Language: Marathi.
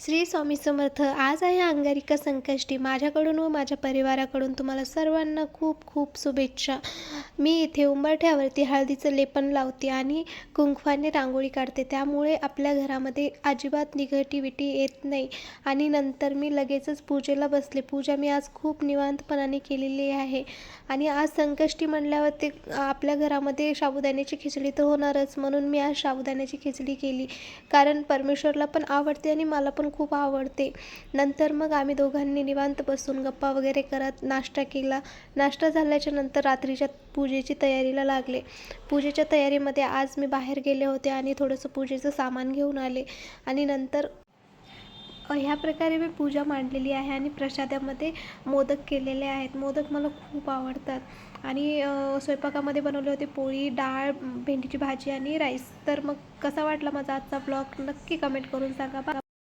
श्री स्वामी समर्थ आज आहे अंगारिका संकष्टी. माझ्याकडून व माझ्या परिवाराकडून तुम्हाला सर्वांना खूप खूप शुभेच्छा. मी इथे उंबरठ्यावरती हळदीचं लेपन लावते आणि कुंकवाने रांगोळी काढते. त्यामुळे आपल्या घरामध्ये अजिबात निगेटिव्हिटी येत नाही. आणि नंतर मी लगेचच पूजेला बसले. पूजा मी आज खूप निवांतपणाने केलेली आहे. आणि आज संकष्टी म्हणल्यावर ते आपल्या घरामध्ये साबुदाण्याची खिचडी तर होणारच. म्हणून मी आज साबुदाण्याची खिचडी केली. कारण परमेश्वरला पण आवडते आणि मला पण खूप आवडते. नंतर मग आम्ही दोघांनी निवांत बसून गप्पा वगैरे करत नाश्ता केला. नाश्ता झाल्याच्यानंतर रात्रीच्या पूजेची तयारीला लागले. पूजेच्या तयारीमध्ये आज मी बाहेर गेले होते आणि थोडंसं पूजेचं सामान घेऊन आले आणि नंतर ह्या प्रकारे मी पूजा मांडलेली आहे आणि प्रसादामध्ये मोदक केलेले आहेत. मोदक मला खूप आवडतात. आणि स्वयंपाकामध्ये बनवले होते पोळी डाळ भेंडीची भाजी आणि राईस. तर मग कसा वाटला माझा आजचा ब्लॉग? नक्की कमेंट करून सांगा. बा